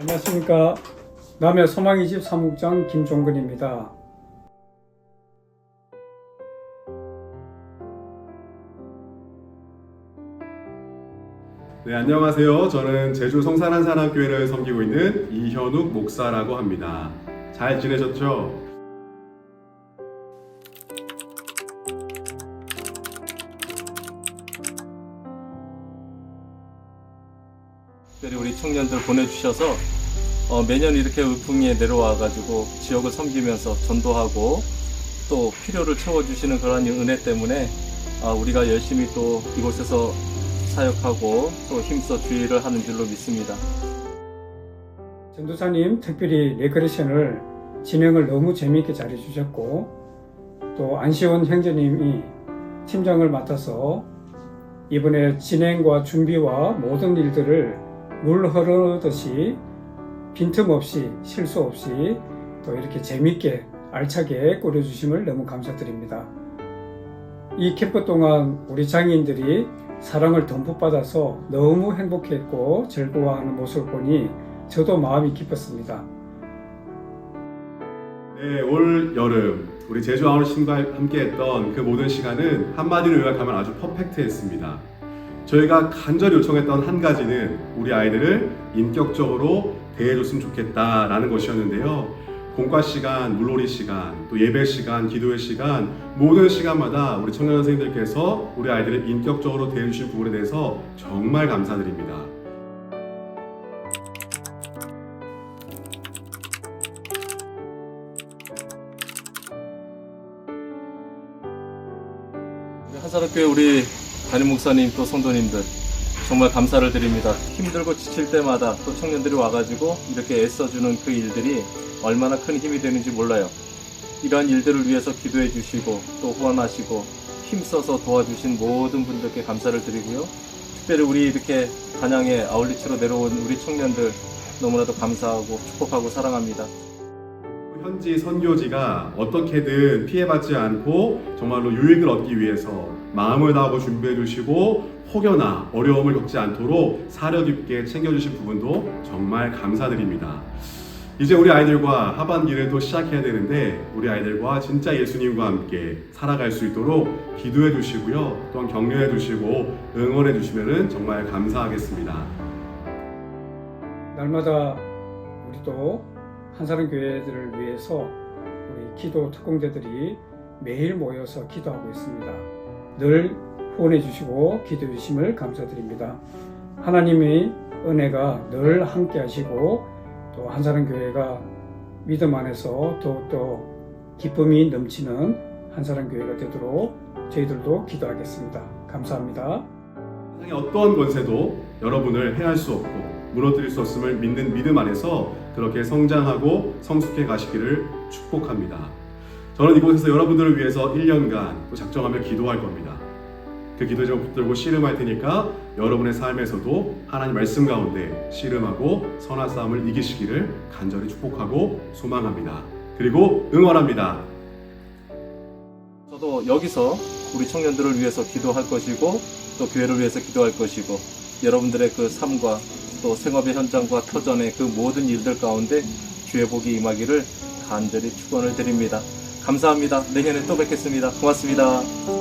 안녕하십니까. 남해 소망이집 사무국장 김종근입니다. 네, 안녕하세요. 저는 제주 성산한사랑교회를 섬기고 있는 이현욱 목사라고 합니다. 잘 지내셨죠? 특별히 우리 청년들 보내주셔서 어, 매년 이렇게 의풍에 내려와가지고 지역을 섬기면서 전도하고 또 필요를 채워주시는 그러한 은혜 때문에 아, 우리가 열심히 또 이곳에서 사역하고 또 힘써 주의를 하는 줄로 믿습니다. 전도사님 특별히 레크레이션을 진행을 너무 재미있게 잘해주셨고 또 안시원 형제님이 팀장을 맡아서 이번에 진행과 준비와 모든 일들을 물 흐르듯이 빈틈없이 실수 없이 또 이렇게 재미있게 알차게 꾸려주심을 너무 감사드립니다. 이 캠프 동안 우리 장애인들이 사랑을 듬뿍 받아서 너무 행복했고 즐거워하는 모습을 보니 저도 마음이 기뻤습니다. 네, 올 여름 우리 제주 아울신과 함께했던 그 모든 시간은 한마디로 요약하면 아주 퍼펙트했습니다. 저희가 간절히 요청했던 한 가지는 우리 아이들을 인격적으로 대해줬으면 좋겠다라는 것이었는데요. 공과 시간, 물놀이 시간, 또 예배 시간, 기도의 시간, 모든 시간마다 우리 청년 선생님들께서 우리 아이들을 인격적으로 대해주신 부분에 대해서 정말 감사드립니다. 우리 한사람교회 우리 담임 목사님 또 성도님들 정말 감사를 드립니다. 힘들고 지칠 때마다 또 청년들이 와가지고 이렇게 애써주는 그 일들이 얼마나 큰 힘이 되는지 몰라요. 이러한 일들을 위해서 기도해 주시고 또 후원하시고 힘써서 도와주신 모든 분들께 감사를 드리고요. 특별히 우리 이렇게 단양에 아울리치로 내려온 우리 청년들 너무나도 감사하고 축복하고 사랑합니다. 현지 선교지가 어떻게든 피해받지 않고 정말로 유익을 얻기 위해서 마음을 다하고 준비해 주시고 혹여나 어려움을 겪지 않도록 사려 깊게 챙겨주신 부분도 정말 감사드립니다. 이제 우리 아이들과 하반기를 또 시작해야 되는데 우리 아이들과 진짜 예수님과 함께 살아갈 수 있도록 기도해 주시고요. 또한 격려해 주시고 응원해 주시면 정말 감사하겠습니다. 날마다 우리 또 한사람 교회들을 위해서 우리 기도 특공대들이 매일 모여서 기도하고 있습니다. 늘 후원해 주시고 기도해 주심을 감사드립니다. 하나님의 은혜가 늘 함께 하시고 또 한사람 교회가 믿음 안에서 더욱더 기쁨이 넘치는 한사람 교회가 되도록 저희들도 기도하겠습니다. 감사합니다. 세상의 어떠한 권세도 여러분을 해할 수 없고 무너뜨릴 수 없음을 믿는 믿음 안에서 그렇게 성장하고 성숙해 가시기를 축복합니다. 저는 이곳에서 여러분들을 위해서 1년간 또 작정하며 기도할 겁니다. 그 기도 제목 붙들고 씨름할 테니까 여러분의 삶에서도 하나님 말씀 가운데 씨름하고 선한 싸움을 이기시기를 간절히 축복하고 소망합니다. 그리고 응원합니다. 저도 여기서 우리 청년들을 위해서 기도할 것이고 또 교회를 위해서 기도할 것이고 여러분들의 그 삶과 또 생업의 현장과 터전의 그 모든 일들 가운데 주의 복이 임하기를 간절히 축원을 드립니다. 감사합니다. 내년에 또 뵙겠습니다. 고맙습니다.